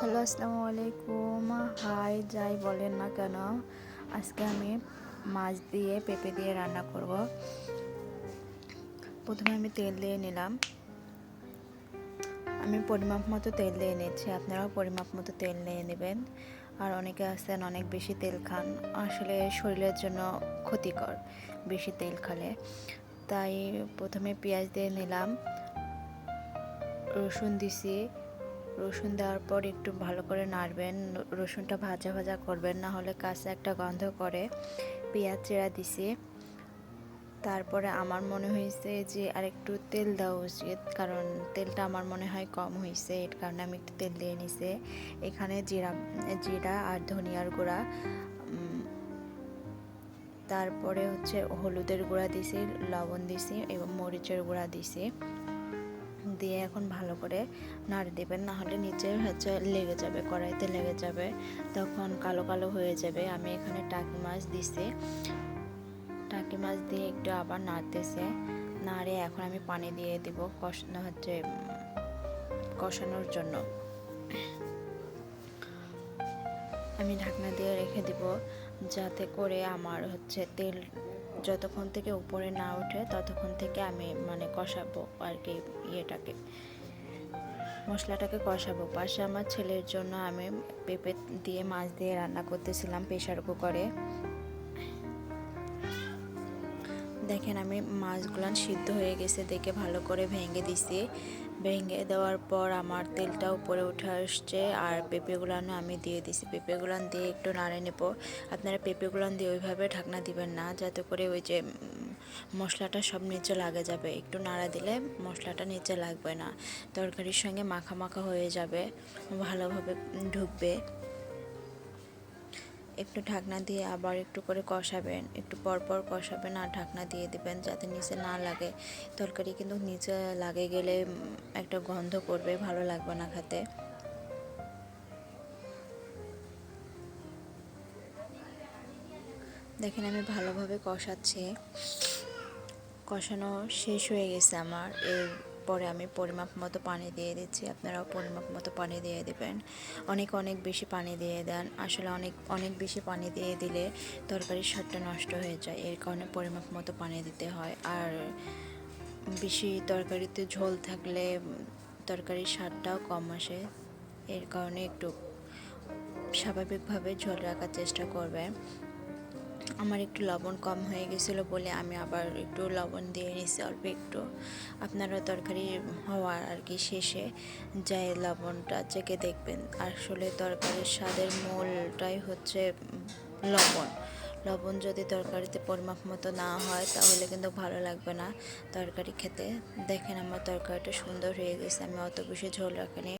Hello, আসসালামু আলাইকুম। High, যাই বলেন না কেন, আজকে আমি মাছ দিয়ে, পেঁপে দিয়ে রান্না করব। প্রথমে আমি তেল দিয়ে নিলাম। আমি পরিমাপ মতো তেল দিয়ে নিচ্ছি, আপনারাও পরিমাপ মতো তেল নিয়ে নেবেন। আর অনেকে আছেন, অনেক বেশি তেল খান, আসলে শরীরের জন্য ক্ষতিকর বেশি তেল খালে। তাই প্রথমে পেঁয়াজ দিয়ে নিলাম, রসুন দিছি রসুন দেওয়ার পর একটু ভালো করে নাড়বেন। রসুনটা ভাজা ভাজা করবেন, না হলে কাছে একটা গন্ধ করে পেঁয়াজ চেরা দিছি। তারপরে আমার মনে হয়েছে যে আর একটু তেল দেওয়া উচিত, কারণ তেলটা আমার মনে হয় কম হয়েছে, এর কারণে আমি একটু তেল দিয়ে নিছি। এখানে জিরা জিরা আর ধনিয়ার গুঁড়া তারপরে হচ্ছে হলুদের গুঁড়া দিছি, লবণ দিছি এবং মরিচের গুঁড়া দিছি। দিয়ে এখন ভালো করে নাড়ি দেবেন না হলে নিচে হচ্ছে লেগে যাবে, কড়াইতে লেগে যাবে। তখন কালো কালো হয়ে যাবে। আমি এখানে টাকি মাছ দিছি। টাকি মাছ দিয়ে একটু আবার নাড়তেছে নাড়ে এখন আমি পানি দিয়ে দিব কষানো হচ্ছে, কষানোর জন্য। আমি ঢাকনা দিয়ে রেখে দিব, যাতে করে আমার হচ্ছে তেল যতক্ষণ থেকে উপরে না ওঠে, ততক্ষণ থেকে আমি মানে কষাবো আর কি ইয়েটাকে, মশলাটাকে কষাবো। পাশে আমার ছেলের জন্য আমি পেঁপে দিয়ে, মাছ দিয়ে রান্না করতেছিলাম প্রেশার কুকারে। দেখেন, আমি মাছগুলো সিদ্ধ হয়ে গেছে, দেখে ভালো করে ভেঙে দিছি। ভেঙে দেওয়ার পর আমার তেলটা উপরে উঠে আসছে আর পেঁপেগুলানো আমি দিয়ে দিছি। পেঁপেগুলান দিয়ে একটু নাড়ে নেব। আপনারা পেঁপেগুলান দিয়ে ওইভাবে ঢাকনা দিবেন না, যাতে করে ওই যে মশলাটা সব নিচে লাগে যাবে। একটু নাড়া দিলে মশলাটা নিচে লাগবে না। তরকারির সঙ্গে মাখা মাখা হয়ে যাবে, ভালোভাবে ঢুকবে। একটু ঢাকনা দিয়ে আবার একটু করে কষাবেন। একটু পরপর কষাবেন আর ঢাকনা দিয়ে দেবেন যাতে নিচে না লাগে। তরকারি কিন্তু নিচে লাগে গেলে একটা গন্ধ করবে, ভালো লাগবে না খেতে। দেখেন আমি ভালোভাবে কষাচ্ছি। কষানো শেষ হয়ে গেছে আমার। এর পরে আমি পরিমাপ মতো পানি দিয়ে দিচ্ছি। আপনারাও পরিমাপ মতো পানি দিয়ে দেবেন। অনেক অনেক বেশি পানি দিয়ে দেন। আসলে অনেক অনেক বেশি পানি দিয়ে দিলে তরকারির স্বাদটা নষ্ট হয়ে যায়। এর কারণে পরিমাপ মতো পানি দিতে হয়। আর বেশি তরকারিতে ঝোল থাকলে তরকারির স্বাদটাও কম আসে। এর কারণে একটু স্বাভাবিকভাবে ঝোল রাখার চেষ্টা করবে আমার একটু লবণ কম হয়ে গেছিল বলে আমি আবার একটু লবণ দিয়ে নিছি, অল্প একটু। আপনারা তরকারি হওয়ার আর কি শেষে। যাই লবণটা চেকে দেখবেন। আসলে তরকারির স্বাদের মূলটাই হচ্ছে লবণ। লবণ যদি তরকারিতে পরিমাপ মতো না হয় তাহলে কিন্তু ভালো লাগবে না তরকারি খেতে। দেখেন আমার তরকারিটা সুন্দর হয়ে গেছে, আমি অত বেশি ঝোল রাখিনি।